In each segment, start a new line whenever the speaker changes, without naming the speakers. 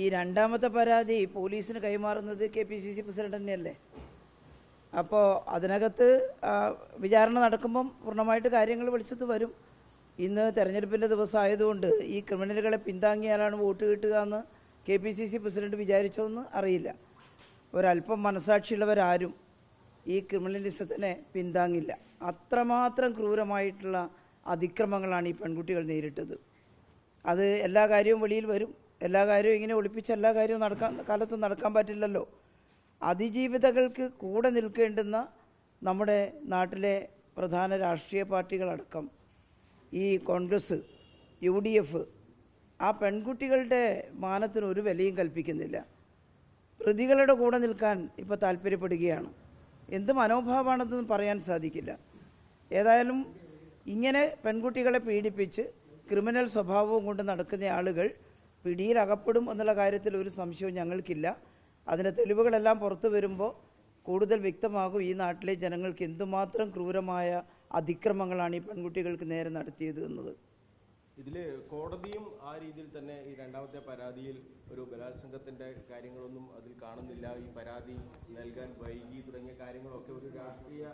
ഈ രണ്ടാമത്തെ പരാതി പോലീസിന് കൈമാറുന്നത് K P C C president തന്നെയല്ലേ? അപ്പോൾ അതിനകത്ത് വിചാരണ നടക്കുമ്പം പൂർണമായിട്ട് കാര്യങ്ങൾ വെളിച്ചത്ത് വരും. ഇന്ന് തെരഞ്ഞെടുപ്പിന്റെ ദിവസമായതുകൊണ്ട് ഈ ക്രിമിനലുകളെ പിന്താങ്ങിയാലാണ് വോട്ട് കിട്ടുക എന്ന് K P C C president വിചാരിച്ചോന്ന് അറിയില്ല. ഒരല്പം മനസാക്ഷിയുള്ളവരാരും ഈ ക്രിമിനലിസത്തിനെ പിന്താങ്ങില്ല. അത്രമാത്രം ക്രൂരമായിട്ടുള്ള അതിക്രമങ്ങളാണ് ഈ പെൺകുട്ടികൾ നേരിട്ടത്. അത് എല്ലാ കാര്യവും വെളിയിൽ വരും. എല്ലാ കാര്യവും ഇങ്ങനെ ഒളിപ്പിച്ച് എല്ലാ കാര്യവും നടക്കാൻ കാലത്തും നടക്കാൻ പറ്റില്ലല്ലോ. അതിജീവിതകൾക്ക് കൂടെ നിൽക്കേണ്ടുന്ന നമ്മുടെ നാട്ടിലെ പ്രധാന രാഷ്ട്രീയ പാർട്ടികളടക്കം ഈ കോൺഗ്രസ് യു ഡി എഫ് ആ പെൺകുട്ടികളുടെ മാനത്തിന് ഒരു വിലയും കൽപ്പിക്കുന്നില്ല. പ്രതികളുടെ കൂടെ നിൽക്കാൻ ഇപ്പോൾ താല്പര്യപ്പെടുകയാണ്. എന്ത് മനോഭാവമാണെന്ന് പറയാൻ സാധിക്കില്ല. ഏതായാലും ഇങ്ങനെ പെൺകുട്ടികളെ പീഡിപ്പിച്ച് ക്രിമിനൽ സ്വഭാവവും കൊണ്ട് നടക്കുന്ന ആളുകൾ പിടിയിലകപ്പെടും എന്നുള്ള കാര്യത്തിൽ ഒരു സംശയവും ഞങ്ങൾക്കില്ല. അതിന്റെ തെളിവുകളെല്ലാം പുറത്തു വരുമ്പോൾ കൂടുതൽ വ്യക്തമാകും ഈ നാട്ടിലെ ജനങ്ങൾക്ക് എന്തുമാത്രം ക്രൂരമായ അതിക്രമങ്ങളാണ് ഈ പെൺകുട്ടികൾക്ക് നേരെ നടത്തിയത് എന്നത്.
ഇതിൽ കോടതിയും ആ രീതിയിൽ തന്നെ ഈ രണ്ടാമത്തെ പരാതിയിൽ ഒരു ബലാത്സംഗത്തിന്റെ കാര്യങ്ങളൊന്നും അതിൽ കാണുന്നില്ല. ഈ പരാതി നൽകാൻ വൈകി തുടങ്ങിയ കാര്യങ്ങളൊക്കെ ഒരു രാഷ്ട്രീയ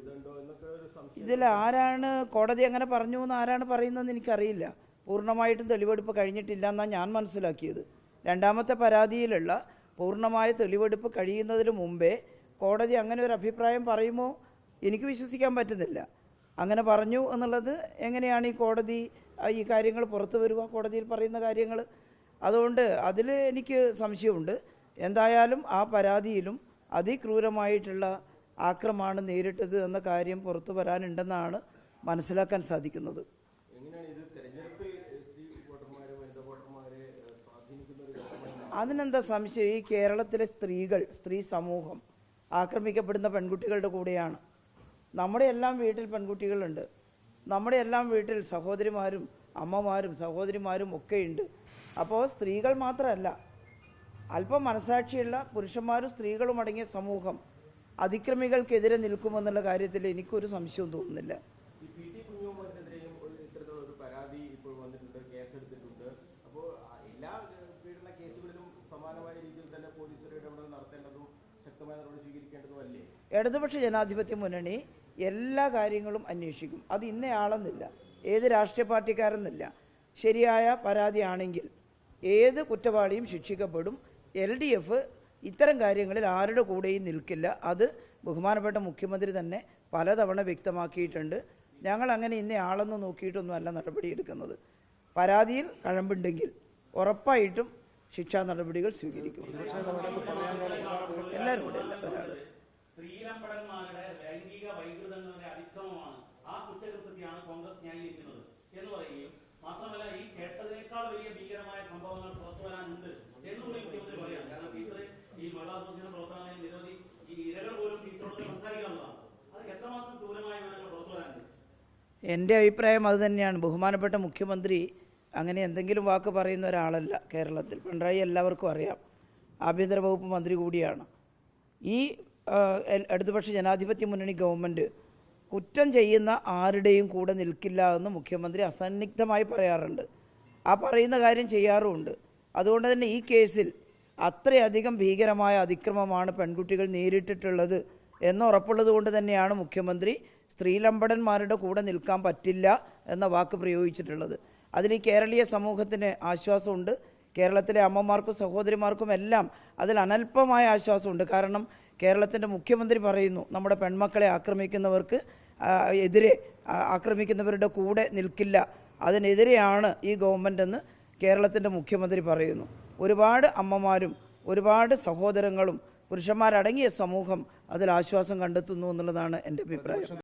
ഇതുണ്ടോ എന്നൊക്കെ ഒരു സംശയം.
ഇതിൽ ആരാണ് കോടതി അങ്ങനെ പറഞ്ഞു എന്ന് ആരാണ് പറയുന്നതെന്ന് എനിക്കറിയില്ല. പൂർണമായിട്ടും തെളിവെടുപ്പ് കഴിഞ്ഞിട്ടില്ല എന്നാണ് ഞാൻ മനസ്സിലാക്കിയത്. രണ്ടാമത്തെ പരാതിയിലുള്ള പൂർണമായ തെളിവെടുപ്പ് കഴിയുന്നതിന് മുമ്പേ കോടതി അങ്ങനെ ഒരു അഭിപ്രായം പറയുമോ? എനിക്ക് വിശ്വസിക്കാൻ പറ്റുന്നില്ല. അങ്ങനെ പറഞ്ഞു എന്നുള്ളത് എങ്ങനെയാണ് ഈ കോടതി ഈ കാര്യങ്ങൾ പുറത്തു വരിക കോടതിയിൽ പറയുന്ന കാര്യങ്ങൾ? അതുകൊണ്ട് അതിൽ എനിക്ക് സംശയമുണ്ട്. എന്തായാലും ആ പരാതിയിലും അതിക്രൂരമായിട്ടുള്ള ആക്രമാണ് നേരിട്ടത് എന്ന കാര്യം പുറത്തു വരാനുണ്ടെന്നാണ് മനസ്സിലാക്കാൻ സാധിക്കുന്നത്. അതിനെന്താ സംശയം? ഈ കേരളത്തിലെ സ്ത്രീകൾ സ്ത്രീ സമൂഹം ആക്രമിക്കപ്പെടുന്ന പെൺകുട്ടികളുടെ കൂടെയാണ്. നമ്മുടെ എല്ലാം വീട്ടിൽ പെൺകുട്ടികളുണ്ട്. നമ്മുടെ എല്ലാം വീട്ടിൽ സഹോദരിമാരും അമ്മമാരും സഹോദരിമാരും ഒക്കെയുണ്ട്. അപ്പോൾ സ്ത്രീകൾ മാത്രമല്ല അല്പം മനസാക്ഷിയുള്ള പുരുഷന്മാരും സ്ത്രീകളും അടങ്ങിയ സമൂഹം അതിക്രമികൾക്കെതിരെ നിൽക്കുമെന്നുള്ള കാര്യത്തിൽ എനിക്കൊരു സംശയവും തോന്നുന്നില്ല
ഈ പി ടി കുഞ്ഞുമോനെതിരെയും ഒരു ഇത്തരത്തിലുള്ള ഒരു പരാതി ഇപ്പോൾ വന്നിട്ടുണ്ട് കേസെടുത്തിട്ടുണ്ട് അപ്പോൾ എല്ലാ ഏഹ്, പീഡന കേസുകളിലും സമാനമായ രീതിയിൽ തന്നെ പോലീസ് ഒരു ഇടപെടൽ നടത്തേണ്ടതും ശക്തമായ നടപടി സ്വീകരിക്കേണ്ടതുമല്ലേ
ഇടതുപക്ഷ ജനാധിപത്യ മുന്നണി എല്ലാ കാര്യങ്ങളും അന്വേഷിക്കും. അത് ഇന്നയാളെന്നില്ല ഏത് രാഷ്ട്രീയ പാർട്ടിക്കാരെന്നില്ല. ശരിയായ പരാതിയാണെങ്കിൽ ഏത് കുറ്റവാളിയും ശിക്ഷിക്കപ്പെടും. എൽ ഡി എഫ് ഇത്തരം കാര്യങ്ങളിൽ ആരുടെ കൂടെയും നിൽക്കില്ല. അത് ബഹുമാനപ്പെട്ട മുഖ്യമന്ത്രി തന്നെ പലതവണ വ്യക്തമാക്കിയിട്ടുണ്ട്. ഞങ്ങൾ അങ്ങനെ ഇന്നയാളെന്ന് നോക്കിയിട്ടൊന്നുമല്ല നടപടിയെടുക്കുന്നത്. പരാതിയിൽ കഴമ്പുണ്ടെങ്കിൽ ഉറപ്പായിട്ടും ശിക്ഷാ നടപടികൾ സ്വീകരിക്കും. എല്ലാവരും കൂടെ അല്ല ഒരാൾ.
സ്ത്രീലമ്പടന്മാരുടെ ലൈംഗിക വൈകൃതങ്ങളുടെ അതിക്രമമാണ് ആ കുറ്റകൃത്യത്തെയാണ് കോൺഗ്രസ് ന്യായീകരിക്കുന്നത് എന്ന് പറയുകയും മാത്രമല്ല ഈ കേട്ടതിനേക്കാൾ വലിയ ഭീകരമായ സംഭവങ്ങൾ പുറത്തു വരാനുണ്ട് എന്നുകൂടി മുഖ്യമന്ത്രി കാരണം ടീച്ചർ ഈ മഹിളാ അസോസിയേഷൻ പ്രവർത്തനങ്ങളിൽ നിരവധി ഈ ഇരകൾ പോലും ടീച്ചറോട് സംസാരിക്കാനുള്ളതാണ്. അത് എത്രമാത്രം ക്രൂരമായ വിവരങ്ങൾ പുറത്തു വരാനുണ്ട്?
എന്റെ അഭിപ്രായം അത് തന്നെയാണ്. ബഹുമാനപ്പെട്ട മുഖ്യമന്ത്രി അങ്ങനെ എന്തെങ്കിലും വാക്ക് പറയുന്ന ഒരാളല്ല കേരളത്തിൽ. പിണറായി എല്ലാവർക്കും അറിയാം. ആഭ്യന്തര വകുപ്പ് മന്ത്രി കൂടിയാണ്. ഈ ഇടതുപക്ഷ ജനാധിപത്യ മുന്നണി ഗവൺമെന്റ് കുറ്റം ചെയ്യുന്ന ആരുടെയും കൂടെ നിൽക്കില്ല എന്ന് മുഖ്യമന്ത്രി അസന്നിഗ്ധമായി പറയാറുണ്ട്. ആ പറയുന്ന കാര്യം ചെയ്യാറുമുണ്ട്. അതുകൊണ്ട് തന്നെ ഈ കേസിൽ അത്രയധികം ഭീകരമായ അതിക്രമമാണ് പെൺകുട്ടികൾ നേരിട്ടിട്ടുള്ളത് എന്നുറപ്പുള്ളത് കൊണ്ട് തന്നെയാണ് മുഖ്യമന്ത്രി സ്ത്രീലമ്പടന്മാരുടെ കൂടെ നിൽക്കാൻ പറ്റില്ല എന്ന വാക്ക് പ്രയോഗിച്ചിട്ടുള്ളത്. അതിൽ ഈ കേരളീയ സമൂഹത്തിന് ആശ്വാസമുണ്ട്. കേരളത്തിലെ അമ്മമാർക്കും സഹോദരിമാർക്കും എല്ലാം അതിൽ അനൽപമായ ആശ്വാസമുണ്ട്. കാരണം കേരളത്തിന്റെ മുഖ്യമന്ത്രി പറയുന്നു നമ്മുടെ പെൺമക്കളെ ആക്രമിക്കുന്നവർക്ക് എതിരെ ആക്രമിക്കുന്നവരുടെ കൂടെ നിൽക്കില്ല. അതിനെതിരെയാണ് ഈ ഗവൺമെന്റ് എന്ന് കേരളത്തിന്റെ മുഖ്യമന്ത്രി പറയുന്നു. ഒരുപാട് അമ്മമാരും ഒരുപാട് സഹോദരങ്ങളും പുരുഷന്മാരടങ്ങിയ സമൂഹം അതിൽ ആശ്വാസം കണ്ടെത്തുന്നു എന്നുള്ളതാണ് എന്റെ അഭിപ്രായം.